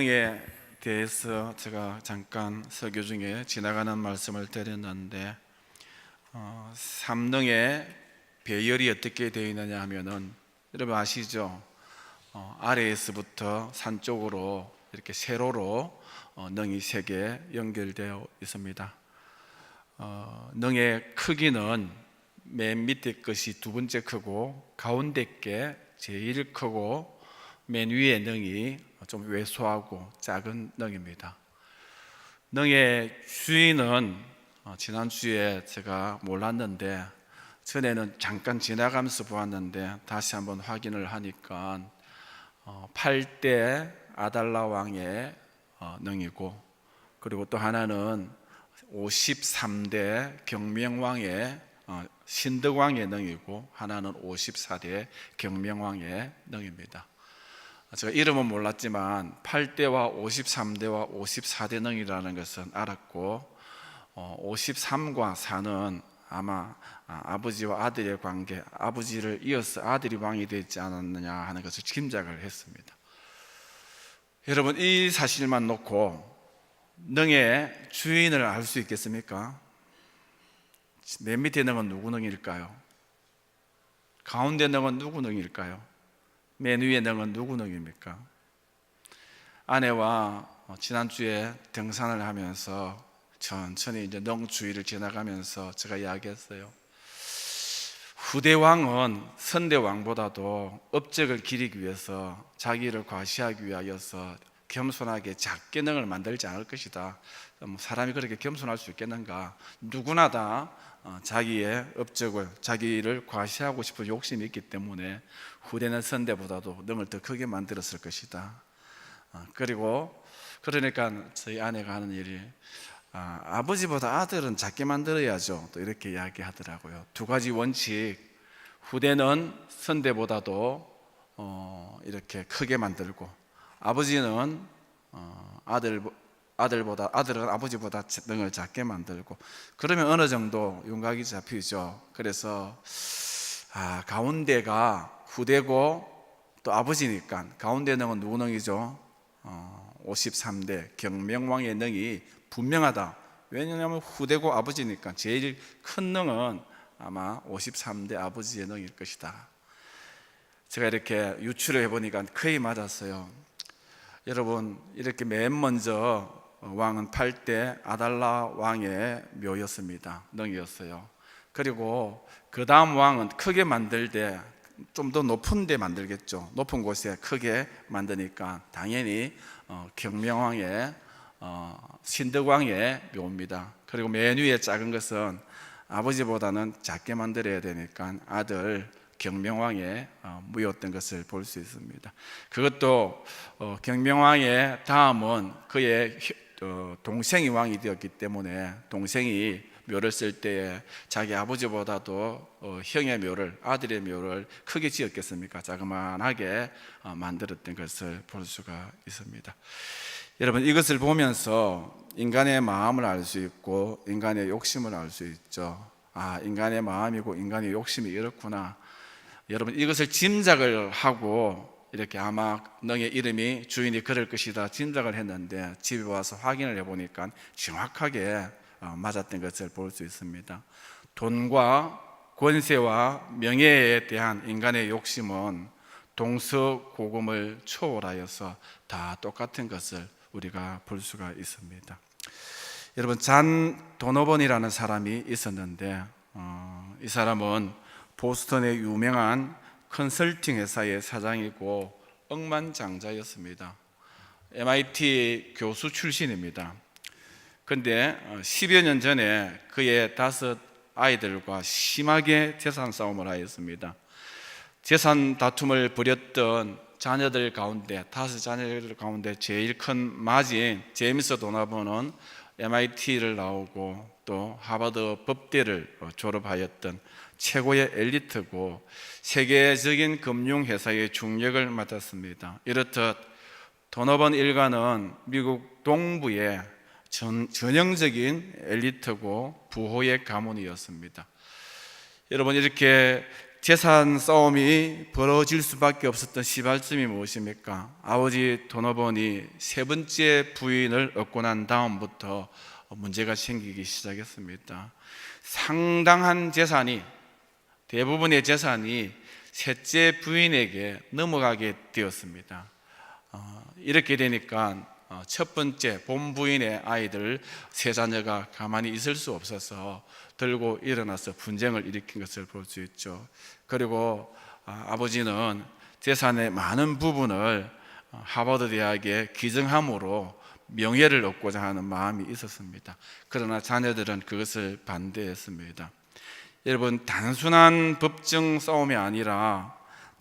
에 대해서 제가 잠깐 설교 중에 지나가는 말씀을 드렸는데 어, 삼능의 배열이 어떻게 되어 있느냐 하면은 여러분 아시죠? 어, 아래에서부터 산 쪽으로 이렇게 세로로 어, 능이 세 개 연결되어 있습니다. 어, 능의 크기는 맨 밑에 것이 두 번째 크고 가운데 게 제일 크고 맨 위에 능이 좀 왜소하고 작은 능입니다. 능의 주인은 어, 지난주에 제가 몰랐는데 전에는 잠깐 지나가면서 보았는데 다시 한번 확인을 하니까 8대 아달라 왕의 어, 능이고 그리고 또 하나는 53대 경명왕의 어, 신덕왕의 능이고 하나는 54대 경명왕의 능입니다. 제가 이름은 몰랐지만 8대와 53대와 54대 능이라는 것은 알았고 53과 4는 아마 아, 아버지와 아들의 관계, 아버지를 이어서 아들이 왕이 되지 않았느냐 하는 것을 짐작을 했습니다. 여러분 이 사실만 놓고 능의 주인을 알 수 있겠습니까? 맨 밑에 능은 누구 능일까요? 가운데 능은 누구 능일까요? 맨 위에 능은 누구 능입니까? 아내와 지난주에 등산을 하면서 천천히 이제 능 주위를 지나가면서 제가 이야기했어요. 후대 왕은 선대 왕보다도 업적을 기리기 위해서 자기를 과시하기 위하여서 겸손하게 작게 능을 만들지 않을 것이다. 뭐 사람이 그렇게 겸손할 수 있겠는가? 누구나 다 어, 자기의 업적을 자기를 과시하고 싶은 욕심이 있기 때문에 후대는 선대보다도 능을 더 크게 만들었을 것이다. 어, 그리고 그러니까 저희 아내가 하는 일이 아, 버지보다 아들은 작게 만들어야죠. 또 이렇게 이야기하더라고요. 두 가지 원칙. 후대는 선대보다도 어, 이렇게 크게 만들고 아버지는 어, 아들 아들보다 아들은 아버지보다 능을 작게 만들고 그러면 어느 정도 윤곽이 잡히죠. 그래서 아, 가운데가 후대고 또 아버지니까 가운데 능은 누구 능이죠? 어, 53대 경명왕의 능이 분명하다. 왜냐하면 후대고 아버지니까 제일 큰 능은 아마 53대 아버지의 능일 것이다. 제가 이렇게 유추를 해보니까 거의 맞았어요. 여러분 이렇게 맨 먼저 왕은 8대 아달라 왕의 묘였습니다. 능이었어요. 그리고 그 다음 왕은 크게 만들 때 좀 더 높은 데 만들겠죠. 높은 곳에 크게 만드니까 당연히 어, 경명왕의 어, 신덕왕의 묘입니다. 그리고 맨 위에 작은 것은 아버지보다는 작게 만들어야 되니까 아들 경명왕의 어, 무였던 것을 볼 수 있습니다. 그것도 경명왕의 다음은 그의 동생이 왕이 되었기 때문에 동생이 묘를 쓸 때에 자기 아버지보다도 어, 형의 묘를 아들의 묘를 크게 지었겠습니까? 자그만하게 어, 만들었던 것을 볼 수가 있습니다. 여러분 이것을 보면서 인간의 마음을 알 수 있고 인간의 욕심을 알 수 있죠. 아 인간의 마음이고 인간의 욕심이 이렇구나. 여러분 이것을 짐작을 하고 이렇게 아마 너의 이름이 주인이 그럴 것이다 짐작을 했는데 집에 와서 확인을 해보니까 정확하게 어, 맞았던 것을 볼 수 있습니다. 돈과 권세와 명예에 대한 인간의 욕심은 동서고금을 초월하여서 다 똑같은 것을 우리가 볼 수가 있습니다. 여러분 잔 도노번이라는 사람이 있었는데 어, 이 사람은 보스턴의 유명한 컨설팅 회사의 사장이고 억만장자였습니다. MIT 교수 출신입니다. 근데 10여 년 전에 그의 다섯 아이들과 심하게 재산 싸움을 하였습니다. 재산 다툼을 벌였던 자녀들 가운데 다섯 자녀들 가운데 제일 큰 마진 제임스 도나버는 MIT를 나오고 또 하버드 법대를 졸업하였던 최고의 엘리트고 세계적인 금융회사의 중력을 맡았습니다. 이렇듯 도너번 일가는 미국 동부의 전, 전형적인 엘리트고 부호의 가문이었습니다. 여러분 이렇게 재산 싸움이 벌어질 수밖에 없었던 시발점이 무엇입니까? 아버지 도너번이 세 번째 부인을 얻고 난 다음부터 문제가 생기기 시작했습니다. 상당한 재산이 대부분의 재산이 셋째 부인에게 넘어가게 되었습니다. 어, 이렇게 되니까 어, 첫 번째 본부인의 아이들 세 자녀가 가만히 있을 수 없어서 들고 일어나서 분쟁을 일으킨 것을 볼 수 있죠. 그리고 아, 아버지는 재산의 많은 부분을 어, 하버드 대학에 기증함으로 명예를 얻고자 하는 마음이 있었습니다. 그러나 자녀들은 그것을 반대했습니다. 여러분 단순한 법정 싸움이 아니라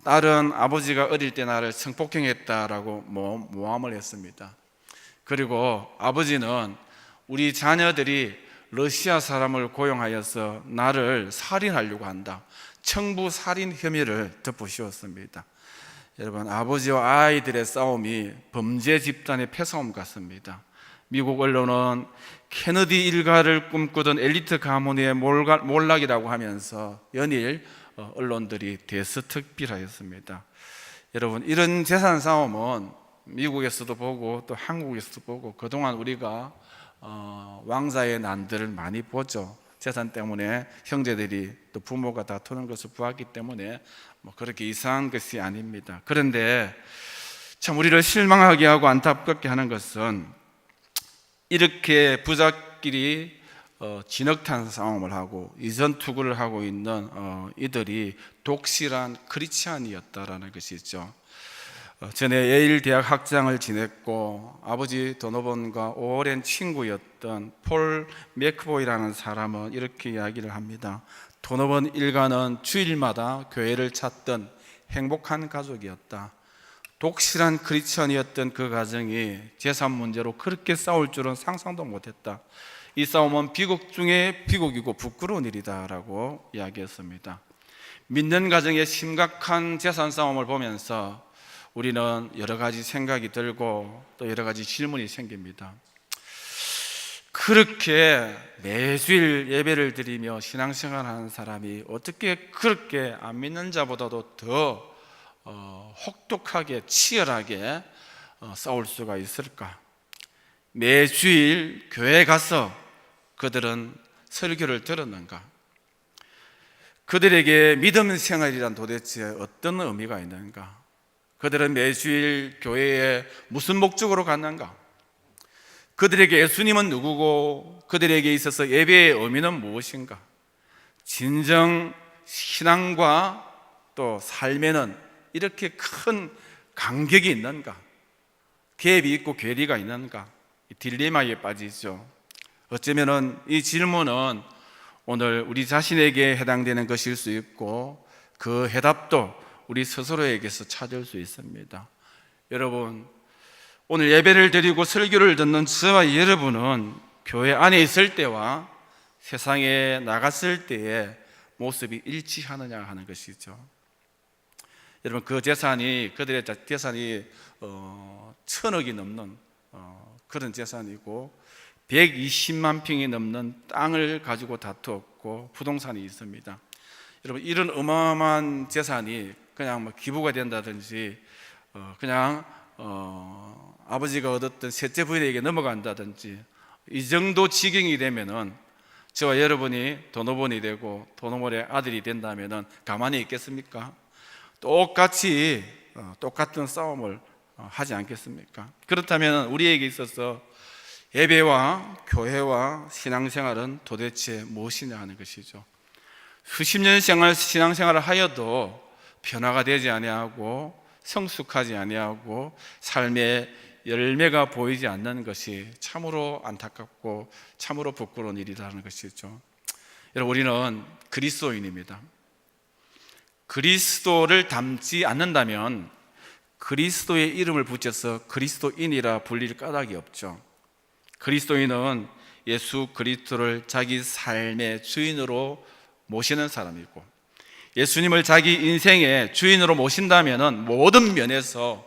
딸은 아버지가 어릴 때 나를 성폭행했다라고 모- 모함을 했습니다. 그리고 아버지는 우리 자녀들이 러시아 사람을 고용하여서 나를 살인하려고 한다. 청부 살인 혐의를 덮어씌웠습니다. 여러분 아버지와 아이들의 싸움이 범죄 집단의 패싸움 같습니다. 미국 언론은 케너디 일가를 꿈꾸던 엘리트 가문의 몰락이라고 하면서 연일 어, 언론들이 대서특필하였습니다. 여러분 이런 재산 싸움은 미국에서도 보고 또 한국에서도 보고 그동안 우리가 어, 왕자의 난들을 많이 보죠. 재산 때문에 형제들이 또 부모가 다투는 것을 보았기 때문에 뭐 그렇게 이상한 것이 아닙니다. 그런데 참 우리를 실망하게 하고 안타깝게 하는 것은 이렇게 부자끼리 어, 진흙탕 싸움을 하고 이전 투구를 하고 있는 어, 이들이 독실한 크리스찬이었다라는 것이죠. 어, 전에 예일 대학 학장을 지냈고 아버지 도노본과 오랜 친구였던 폴 맥보이라는 사람은 이렇게 이야기를 합니다. 도노본 일가는 주일마다 교회를 찾던 행복한 가족이었다. 독실한 크리스천이었던 그 가정이 재산 문제로 그렇게 싸울 줄은 상상도 못했다. 이 싸움은 비극 중에 비극이고 부끄러운 일이다라고 이야기했습니다. 믿는 가정의 심각한 재산 싸움을 보면서 우리는 여러 가지 생각이 들고 또 여러 가지 질문이 생깁니다. 그렇게 매주일 예배를 드리며 신앙생활 하는 사람이 어떻게 그렇게 안 믿는 자보다도 더 어, 혹독하게 치열하게 어, 싸울 수가 있을까? 매주일 교회 가서 그들은 설교를 들었는가? 그들에게 믿음 생활이란 도대체 어떤 의미가 있는가? 그들은 매주일 교회에 무슨 목적으로 갔는가? 그들에게 예수님은 누구고 그들에게 있어서 예배의 의미는 무엇인가? 진정 신앙과 또 삶에는 이렇게 큰 간격이 있는가? 갭이 있고 괴리가 있는가? 이 딜레마에 빠지죠. 어쩌면은 이 질문은 오늘 우리 자신에게 해당되는 것일 수 있고 그 해답도 우리 스스로에게서 찾을 수 있습니다. 여러분, 오늘 예배를 드리고 설교를 듣는 저와 여러분은 교회 안에 있을 때와 세상에 나갔을 때의 모습이 일치하느냐 하는 것이죠. 여러분 그 재산이 그들의 자- 재산이 어, 천억이 넘는 어, 그런 재산이고 120만 평이 넘는 땅을 가지고 다투었고 부동산이 있습니다. 여러분 이런 어마어마한 재산이 그냥 뭐 기부가 된다든지 어, 그냥 어, 아버지가 얻었던 셋째 부인에게 넘어간다든지 이 정도 지경이 되면은 저와 여러분이 도노본이 되고 도노몬의 아들이 된다면은 가만히 있겠습니까? 똑같이 어, 똑같은 싸움을 어, 하지 않겠습니까? 그렇다면 우리에게 있어서 예배와 교회와 신앙생활은 도대체 무엇이냐 하는 것이죠. 수십 년 생활 신앙생활을 하여도 변화가 되지 아니하고 성숙하지 아니하고 삶의 열매가 보이지 않는 것이 참으로 안타깝고 참으로 부끄러운 일이라는 것이죠. 여러분 우리는 그리스도인입니다. 그리스도를 닮지 않는다면 그리스도의 이름을 붙여서 그리스도인이라 불릴 까닭이 없죠. 그리스도인은 예수 그리스도를 자기 삶의 주인으로 모시는 사람이고 예수님을 자기 인생의 주인으로 모신다면 모든 면에서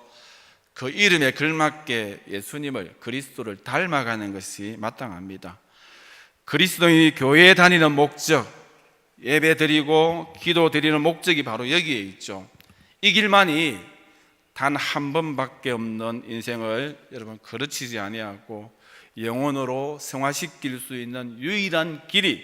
그 이름에 걸맞게 예수님을 그리스도를 닮아가는 것이 마땅합니다. 그리스도인이 교회에 다니는 목적 예배 드리고 기도 드리는 목적이 바로 여기에 있죠. 이 길만이 단 한 번밖에 없는 인생을 여러분 거르치지 아니하고 영혼으로 성화시킬 수 있는 유일한 길이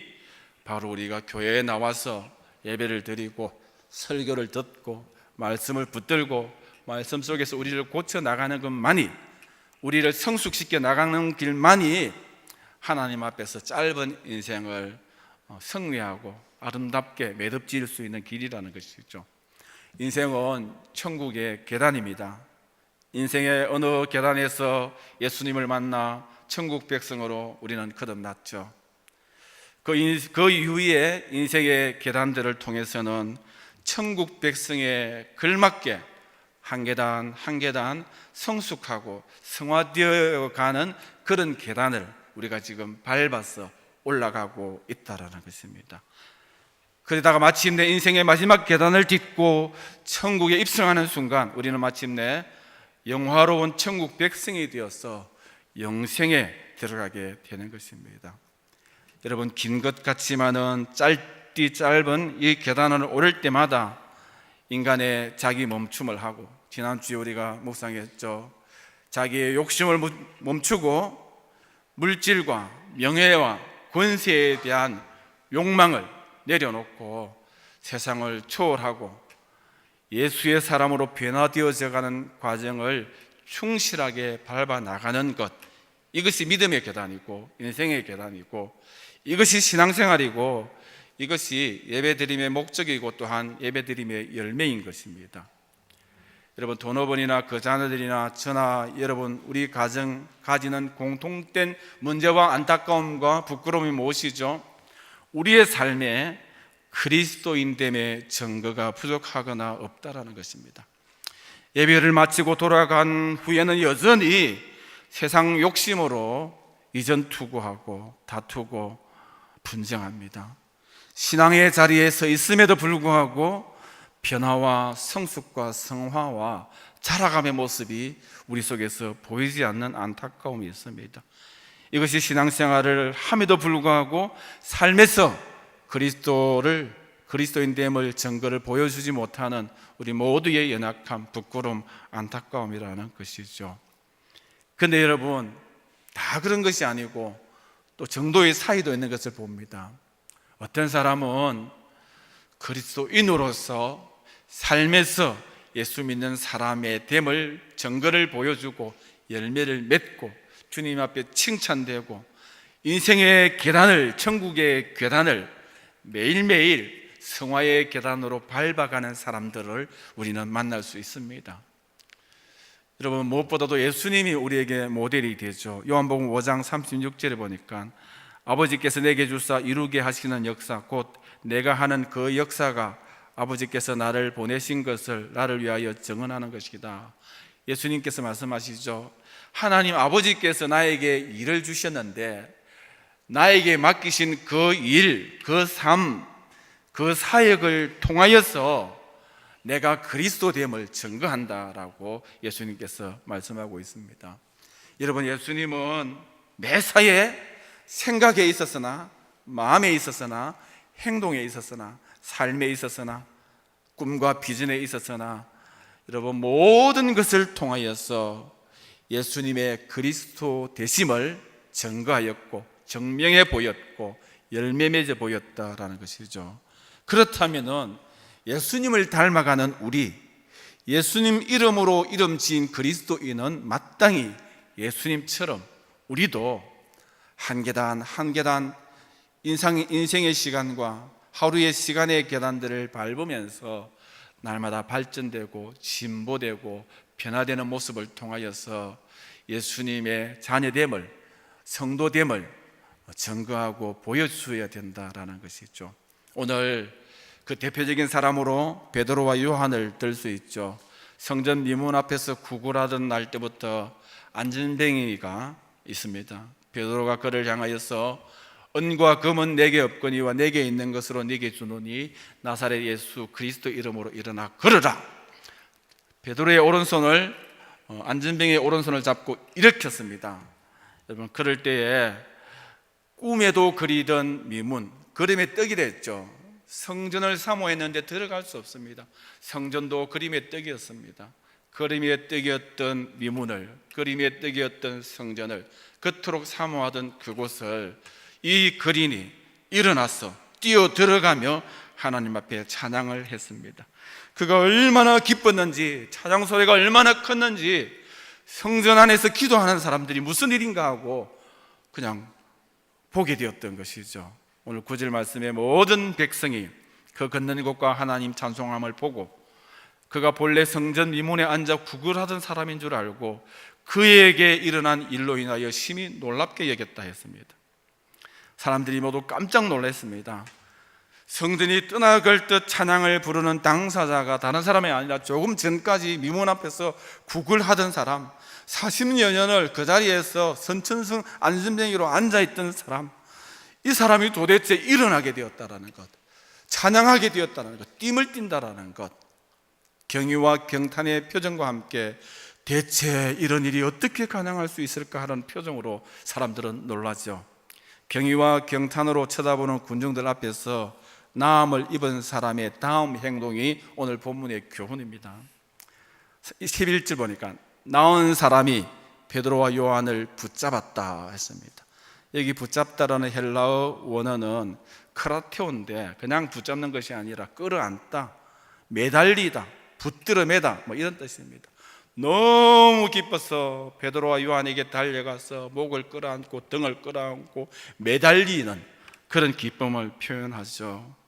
바로 우리가 교회에 나와서 예배를 드리고 설교를 듣고 말씀을 붙들고 말씀 속에서 우리를 고쳐 나가는 것만이 우리를 성숙시켜 나가는 길만이 하나님 앞에서 짧은 인생을 어, 승리하고 아름답게 매듭지을 수 있는 길이라는 것이죠. 인생은 천국의 계단입니다. 인생의 어느 계단에서 예수님을 만나 천국 백성으로 우리는 거듭났죠. 그, 인, 그 이후에 인생의 계단들을 통해서는 천국 백성에 걸맞게 한 계단 한 계단 성숙하고 성화되어 가는 그런 계단을 우리가 지금 밟아서 올라가고 있다라는 것입니다. 그러다가 마침내 인생의 마지막 계단을 딛고 천국에 입성하는 순간 우리는 마침내 영화로운 천국 백성이 되어서 영생에 들어가게 되는 것입니다. 여러분 긴 것 같지만은 짧디 짧은 이 계단을 오를 때마다 인간의 자기 멈춤을 하고 지난 주에 우리가 묵상했죠. 자기의 욕심을 멈추고 물질과 명예와 권세에 대한 욕망을 내려놓고 세상을 초월하고 예수의 사람으로 변화되어져 가는 과정을 충실하게 밟아 나가는 것 이것이 믿음의 계단이고 인생의 계단이고 이것이 신앙생활이고 이것이 예배드림의 목적이고 또한 예배드림의 열매인 것입니다. 여러분 돈어번이나 그 자녀들이나 저나 여러분 우리 가정 가지는 공통된 문제와 안타까움과 부끄러움이 무엇이죠? 우리의 삶에 그리스도인됨의 증거가 부족하거나 없다라는 것입니다. 예배를 마치고 돌아간 후에는 여전히 세상 욕심으로 이전 투구하고 다투고 분쟁합니다. 신앙의 자리에 서 있음에도 불구하고 변화와 성숙과 성화와 자라감의 모습이 우리 속에서 보이지 않는 안타까움이 있습니다. 이것이 신앙생활을 함에도 불구하고 삶에서 그리스도를 그리스도인됨을 증거를 보여주지 못하는 우리 모두의 연약함, 부끄러움, 안타까움이라는 것이죠. 근데 여러분 다 그런 것이 아니고 또 정도의 사이도 있는 것을 봅니다. 어떤 사람은 그리스도인으로서 삶에서 예수 믿는 사람의 됨을 증거를 보여주고 열매를 맺고 주님 앞에 칭찬되고 인생의 계단을 천국의 계단을 매일매일 성화의 계단으로 밟아가는 사람들을 우리는 만날 수 있습니다. 여러분 무엇보다도 예수님이 우리에게 모델이 되죠. 요한복음 5장 36절에 보니까 아버지께서 내게 주사 이루게 하시는 역사 곧 내가 하는 그 역사가 아버지께서 나를 보내신 것을 나를 위하여 증언하는 것이다. 예수님께서 말씀하시죠. 하나님 아버지께서 나에게 일을 주셨는데 나에게 맡기신 그 일, 그 삶, 그 사역을 통하여서 내가 그리스도됨을 증거한다라고 예수님께서 말씀하고 있습니다. 여러분 예수님은 매사에 생각에 있었으나 마음에 있었으나 행동에 있었으나 삶에 있었으나 꿈과 비전에 있었으나 여러분 모든 것을 통하여서 예수님의 그리스도 되심을 증거하였고 증명해 보였고 열매 맺어 보였다라는 것이죠. 그렇다면은 예수님을 닮아가는 우리 예수님 이름으로 이름 지은 그리스도인은 마땅히 예수님처럼 우리도 한 계단 한 계단 인상, 인생의 시간과 하루의 시간의 계단들을 밟으면서 날마다 발전되고 진보되고 변화되는 모습을 통하여서 예수님의 자녀됨을 성도됨을 증거하고 보여주어야 된다라는 것이죠. 오늘 그 대표적인 사람으로 베드로와 요한을 들 수 있죠. 성전 미문 앞에서 구걸하던 날 때부터 안전뱅이가 있습니다. 베드로가 그를 향하여서 은과 금은 내게 없거니와 내게 있는 것으로 네게 주노니 나사렛 예수 그리스도 이름으로 일어나 걸으라. 베드로의 오른손을 어, 안전뱅이의 오른손을 잡고 일으켰습니다. 여러분 그럴 때에 꿈에도 그리던 미문, 그림의 떡이 됐죠. 성전을 사모했는데 들어갈 수 없습니다. 성전도 그림의 떡이었습니다. 그림의 떡이었던 미문을, 그림의 떡이었던 성전을 그토록 사모하던 그곳을 이 거린이 일어나서 뛰어 들어가며 하나님 앞에 찬양을 했습니다. 그가 얼마나 기뻤는지, 찬양 소리가 얼마나 컸는지, 성전 안에서 기도하는 사람들이 무슨 일인가 하고 그냥 보게 되었던 것이죠. 오늘 구절 말씀에 모든 백성이 그 걷는 곳과 하나님 찬송함을 보고 그가 본래 성전 미문에 앉아 구걸하던 사람인 줄 알고 그에게 일어난 일로 인하여 심히 놀랍게 여겼다 했습니다. 사람들이 모두 깜짝 놀랐습니다. 성전이 떠나갈 듯 찬양을 부르는 당사자가 다른 사람이 아니라 조금 전까지 미문 앞에서 구걸하던 사람, 40여 년을 그 자리에서 선천성 안전뱅이로 앉아있던 사람, 이 사람이 도대체 일어나게 되었다라는 것, 찬양하게 되었다는 것, 띠을 띈다라는 것, 경의와 경탄의 표정과 함께 대체 이런 일이 어떻게 가능할 수 있을까 하는 표정으로 사람들은 놀라죠. 경의와 경탄으로 쳐다보는 군중들 앞에서 나음을 입은 사람의 다음 행동이 오늘 본문의 교훈입니다. 11절 보니까 나온 사람이 베드로와 요한을 붙잡았다 했습니다. 여기 붙잡다라는 헬라어 원어는 크라테오인데 그냥 붙잡는 것이 아니라 끌어안다, 매달리다, 붙들어 매다 뭐 이런 뜻입니다. 너무 기뻐서 베드로와 요한에게 달려가서 목을 끌어안고 등을 끌어안고 매달리는 그런 기쁨을 표현하죠.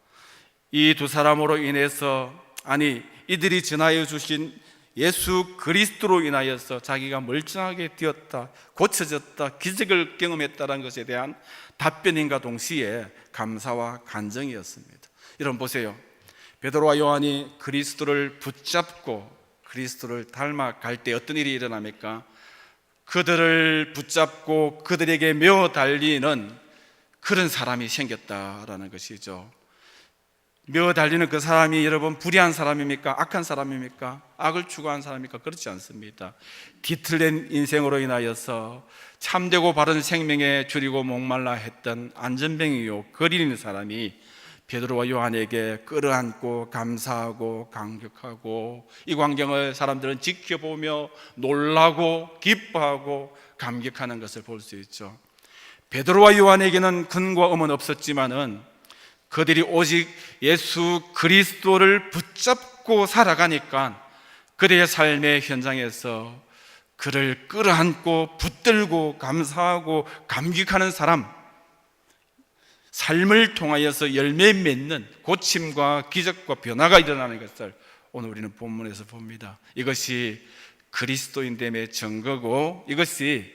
이 두 사람으로 인해서 아니 이들이 전하여 주신 예수 그리스도로 인하여서 자기가 멀쩡하게 되었다, 고쳐졌다, 기적을 경험했다는 것에 대한 답변인가 동시에 감사와 간정이었습니다. 여러분 보세요. 베드로와 요한이 그리스도를 붙잡고 그리스도를 닮아갈 때 어떤 일이 일어납니까? 그들을 붙잡고 그들에게 메어 달리는 그런 사람이 생겼다라는 것이죠. 메어 달리는 그 사람이 여러분 불의한 사람입니까? 악한 사람입니까? 악을 추구한 사람입니까? 그렇지 않습니다. 뒤틀린 인생으로 인하여서 참되고 바른 생명에 줄이고 목말라 했던 안전뱅이요 거리는 사람이 베드로와 요한에게 끌어안고 감사하고 감격하고 이 광경을 사람들은 지켜보며 놀라고 기뻐하고 감격하는 것을 볼 수 있죠. 베드로와 요한에게는 근과 음은 없었지만은 그들이 오직 예수 그리스도를 붙잡고 살아가니까 그들의 삶의 현장에서 그를 끌어안고 붙들고 감사하고 감격하는 사람, 삶을 통하여서 열매 맺는 고침과 기적과 변화가 일어나는 것을 오늘 우리는 본문에서 봅니다. 이것이 그리스도인됨의 증거고 이것이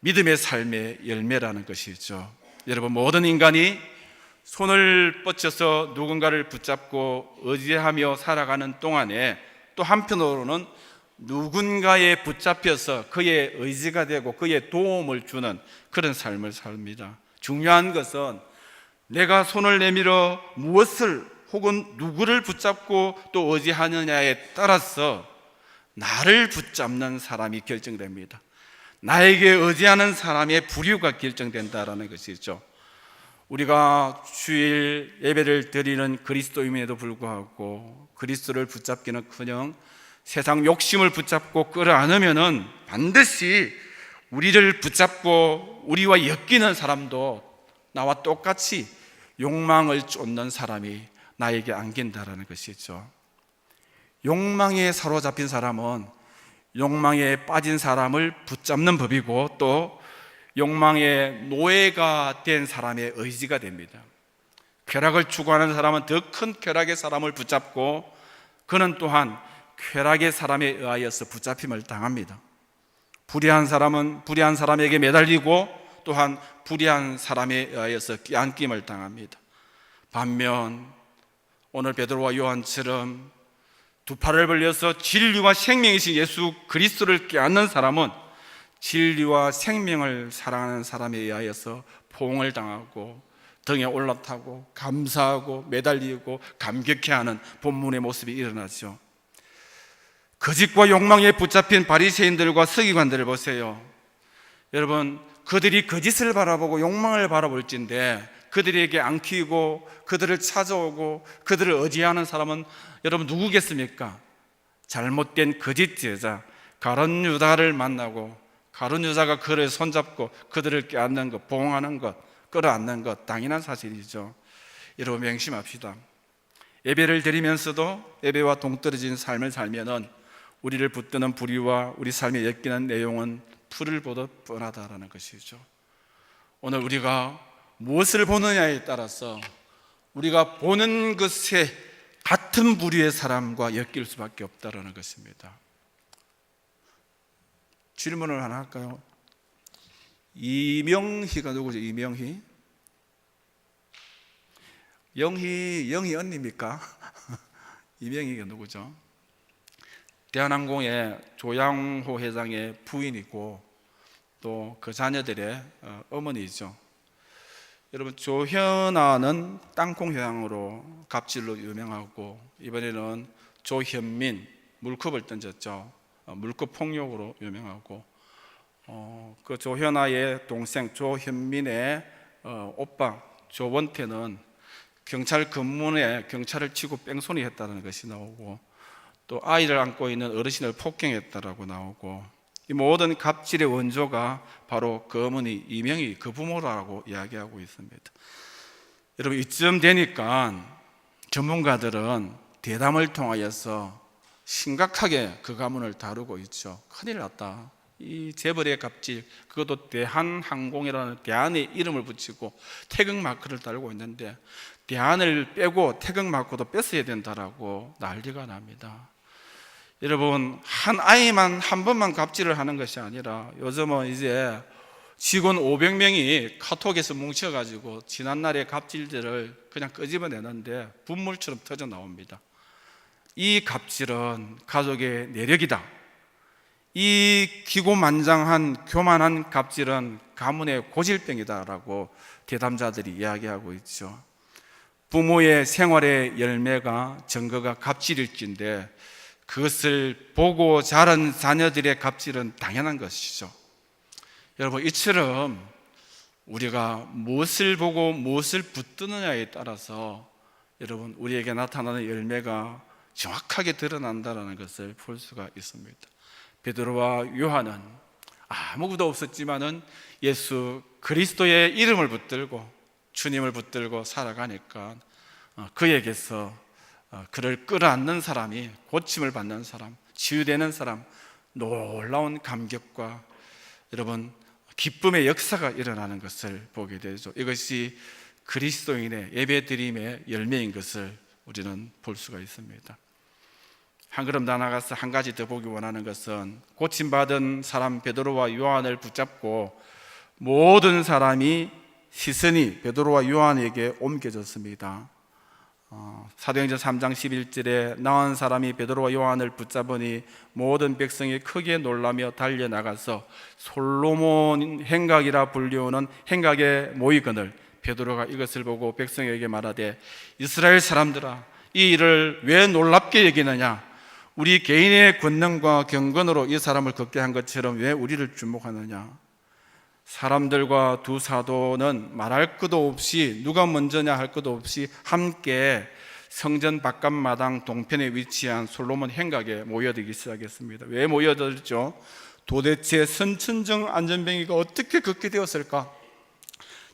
믿음의 삶의 열매라는 것이죠. 여러분 모든 인간이 손을 뻗쳐서 누군가를 붙잡고 의지하며 살아가는 동안에 또 한편으로는 누군가에 붙잡혀서 그의 의지가 되고 그의 도움을 주는 그런 삶을 삽니다. 중요한 것은 내가 손을 내밀어 무엇을 혹은 누구를 붙잡고 또 의지하느냐에 따라서 나를 붙잡는 사람이 결정됩니다. 나에게 의지하는 사람의 부류가 결정된다라는 것이죠. 우리가 주일 예배를 드리는 그리스도임에도 불구하고 그리스도를 붙잡기는 커녕 세상 욕심을 붙잡고 끌어안으면은 반드시 우리를 붙잡고 우리와 엮이는 사람도 나와 똑같이 욕망을 쫓는 사람이 나에게 안긴다라는 것이죠. 욕망에 사로잡힌 사람은 욕망에 빠진 사람을 붙잡는 법이고 또 욕망의 노예가 된 사람의 의지가 됩니다. 쾌락을 추구하는 사람은 더 큰 쾌락의 사람을 붙잡고 그는 또한 쾌락의 사람에 의하여서 붙잡힘을 당합니다. 불의한 사람은 불의한 사람에게 매달리고 또한 불의한 사람에 의하여서 끼안김을 당합니다. 반면 오늘 베드로와 요한처럼 두 팔을 벌려서 진리와 생명이신 예수 그리스도를 껴안는 사람은 진리와 생명을 사랑하는 사람에 의하여서 포옹을 당하고 등에 올라타고 감사하고 매달리고 감격해하는 본문의 모습이 일어나죠. 거짓과 욕망에 붙잡힌 바리새인들과 서기관들을 보세요. 여러분 그들이 거짓을 바라보고 욕망을 바라볼진데 그들에게 안기고 그들을 찾아오고 그들을 의지하는 사람은 여러분 누구겠습니까? 잘못된 거짓 제자 가론 유다를 만나고 가론 유다가 그를 손잡고 그들을 껴안는 것, 보응하는 것, 끌어안는 것 당연한 사실이죠. 여러분 명심합시다. 예배를 드리면서도 예배와 동떨어진 삶을 살면은 우리를 붙드는 불의와 우리 삶에 엮이는 내용은 풀을 보듯 뻔하다라는 것이죠. 오늘 우리가 무엇을 보느냐에 따라서 우리가 보는 것에 같은 부류의 사람과 엮일 수밖에 없다라는 것입니다. 질문을 하나 할까요? 이명희가 누구죠? 이명희? 영희, 영희 언니입니까? 이명희가 누구죠? 대한항공의 조양호 회장의 부인이고 또 그 자녀들의 어, 어머니죠. 여러분 조현아는 땅콩 회항으로 갑질로 유명하고 이번에는 조현민 물컵을 던졌죠. 어, 물컵 폭력으로 유명하고 어, 그 조현아의 동생 조현민의 어, 오빠 조원태는 경찰 근무에 경찰을 치고 뺑소니 했다는 것이 나오고 또 아이를 안고 있는 어르신을 폭행했다라고 나오고 이 모든 갑질의 원조가 바로 그 어머니 이명희 그 부모라고 이야기하고 있습니다. 여러분 이쯤 되니까 전문가들은 대담을 통하여서 심각하게 그 가문을 다루고 있죠. 큰일 났다. 이 재벌의 갑질, 그것도 대한항공이라는 대한의 이름을 붙이고 태극 마크를 달고 있는데 대한을 빼고 태극 마크도 뺐어야 된다라고 난리가 납니다. 여러분 한 아이만 한 번만 갑질을 하는 것이 아니라 요즘은 이제 직원 500명이 카톡에서 뭉쳐가지고 지난 날의 갑질들을 그냥 끄집어내는데 분물처럼 터져 나옵니다. 이 갑질은 가족의 내력이다. 이 기고만장한 교만한 갑질은 가문의 고질병이다라고 대담자들이 이야기하고 있죠. 부모의 생활의 열매가 증거가 갑질일진데 그것을 보고 자란 자녀들의 갑질은 당연한 것이죠. 여러분 이처럼 우리가 무엇을 보고 무엇을 붙드느냐에 따라서 여러분 우리에게 나타나는 열매가 정확하게 드러난다는 것을 볼 수가 있습니다. 베드로와 요한은 아무것도 없었지만은 예수 그리스도의 이름을 붙들고 주님을 붙들고 살아가니까 어, 그에게서 어, 그를 끌어안는 사람이 고침을 받는 사람, 치유되는 사람, 놀라운 감격과 여러분 기쁨의 역사가 일어나는 것을 보게 되죠. 이것이 그리스도인의 예배드림의 열매인 것을 우리는 볼 수가 있습니다. 한 걸음 더 나가서 한 가지 더 보기 원하는 것은 고침받은 사람 베드로와 요한을 붙잡고 모든 사람이 시선이 베드로와 요한에게 옮겨졌습니다. 어, 사도행전 3장 11절에 나은 사람이 베드로와 요한을 붙잡으니 모든 백성이 크게 놀라며 달려 나가서 솔로몬 행각이라 불리우는 행각에 모이거늘 베드로가 이것을 보고 백성에게 말하되 이스라엘 사람들아 이 일을 왜 놀랍게 여기느냐 우리 개인의 권능과 경건으로 이 사람을 걷게 한 것처럼 왜 우리를 주목하느냐 사람들과 두 사도는 말할 것도 없이 누가 먼저냐 할 것도 없이 함께 성전 바깥 마당 동편에 위치한 솔로몬 행각에 모여들기 시작했습니다. 왜 모여들죠? 도대체 선천정 안전뱅이가 어떻게 걷게 되었을까?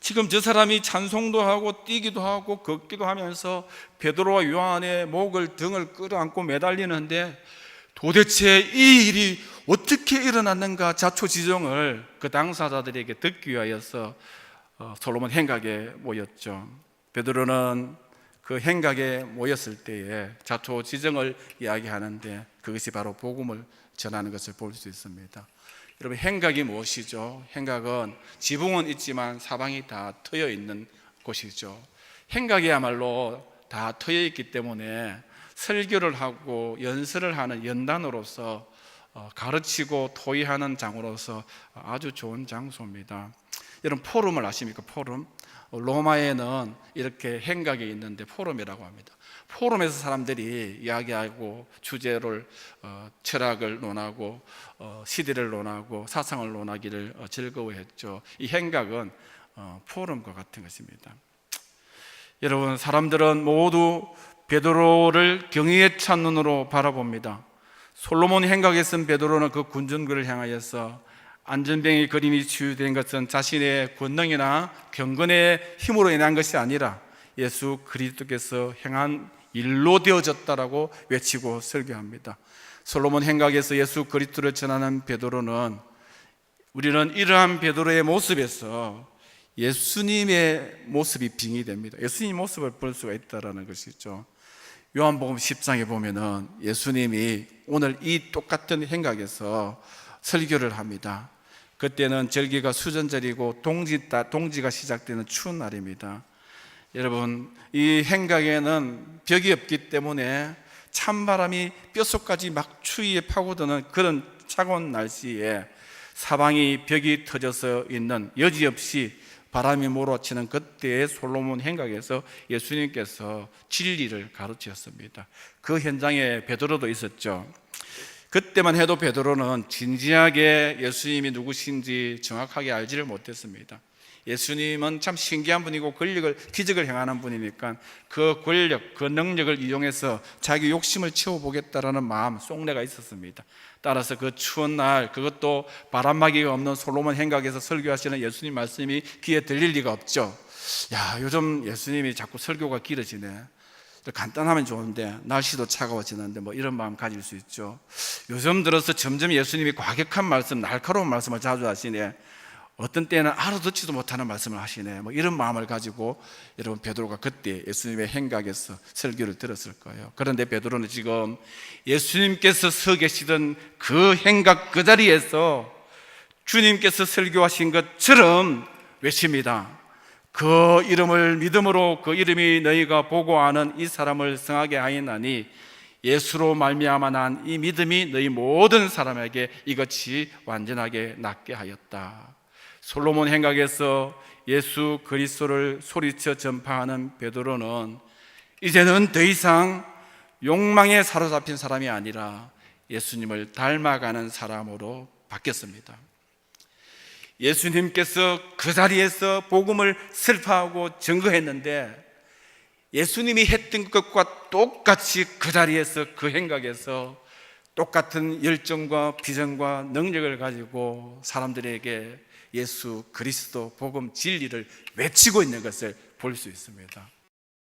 지금 저 사람이 찬송도 하고 뛰기도 하고 걷기도 하면서 베드로와 요한의 목을 등을 끌어안고 매달리는데 도대체 이 일이 어떻게 일어났는가 자초지종을 그 당사자들에게 듣기 위하여서 어, 솔로몬 행각에 모였죠. 베드로는 그 행각에 모였을 때에 자초지정을 이야기하는데 그것이 바로 복음을 전하는 것을 볼 수 있습니다. 여러분 행각이 무엇이죠? 행각은 지붕은 있지만 사방이 다 트여 있는 곳이죠. 행각이야말로 다 트여 있기 때문에 설교를 하고 연설을 하는 연단으로서 어, 가르치고 토의하는 장으로서 아주 좋은 장소입니다. 여러분 포럼을 아십니까? 포럼. 어, 로마에는 이렇게 행각이 있는데 포럼이라고 합니다. 포럼에서 사람들이 이야기하고 주제를 어, 철학을 논하고 시대를 논하고 사상을 논하기를 즐거워했죠. 이 행각은 포럼과 같은 것입니다. 여러분 사람들은 모두 베드로를 경의에 찬 눈으로 바라봅니다. 솔로몬 행각에 쓴 베드로는 그 군전구를 향하여서 안전병의 그림이 치유된 것은 자신의 권능이나 경건의 힘으로 인한 것이 아니라 예수 그리스도께서 행한 일로 되어졌다라고 외치고 설교합니다. 솔로몬 행각에서 예수 그리스도를 전하는 베드로는 우리는 이러한 베드로의 모습에서 예수님의 모습이 빙의됩니다. 예수님 모습을 볼 수가 있다라는 것이죠. 요한복음 10장에 보면은 예수님이 오늘 이 똑같은 행각에서 설교를 합니다. 그때는 절기가 수전절이고 동지 동지가 시작되는 추운 날입니다. 여러분 이 행각에는 벽이 없기 때문에 찬바람이 뼛속까지 막 추위에 파고드는 그런 차가운 날씨에 사방이 벽이 터져서 있는 여지없이 바람이 몰아치는 그때의 솔로몬 행각에서 예수님께서 진리를 가르치셨습니다. 그 현장에 베드로도 있었죠. 그때만 해도 베드로는 진지하게 예수님이 누구신지 정확하게 알지를 못했습니다. 예수님은 참 신기한 분이고 권력을 기적을 행하는 분이니까 그 권력, 그 능력을 이용해서 자기 욕심을 채워보겠다라는 마음, 속내가 있었습니다. 따라서 그 추운 날, 그것도 바람막이가 없는 솔로몬 행각에서 설교하시는 예수님 말씀이 귀에 들릴 리가 없죠. 야, 요즘 예수님이 자꾸 설교가 길어지네. 간단하면 좋은데 날씨도 차가워지는데 뭐 이런 마음 가질 수 있죠. 요즘 들어서 점점 예수님이 과격한 말씀, 날카로운 말씀을 자주 하시네. 어떤 때는 알아 듣지도 못하는 말씀을 하시네. 뭐 이런 마음을 가지고 여러분 베드로가 그때 예수님의 행각에서 설교를 들었을 거예요. 그런데 베드로는 지금 예수님께서 서 계시던 그 행각 그 자리에서 주님께서 설교하신 것처럼 외칩니다. 그 이름을 믿음으로 그 이름이 너희가 보고 아는 이 사람을 성하게 하였나니 예수로 말미암아 난 이 믿음이 너희 모든 사람에게 이것이 완전하게 낫게 하였다. 솔로몬 행각에서 예수 그리스도를 소리쳐 전파하는 베드로는 이제는 더 이상 욕망에 사로잡힌 사람이 아니라 예수님을 닮아가는 사람으로 바뀌었습니다. 예수님께서 그 자리에서 복음을 설파하고 증거했는데 예수님이 했던 것과 똑같이 그 자리에서 그 행각에서 똑같은 열정과 비전과 능력을 가지고 사람들에게 예수 그리스도 복음 진리를 외치고 있는 것을 볼 수 있습니다.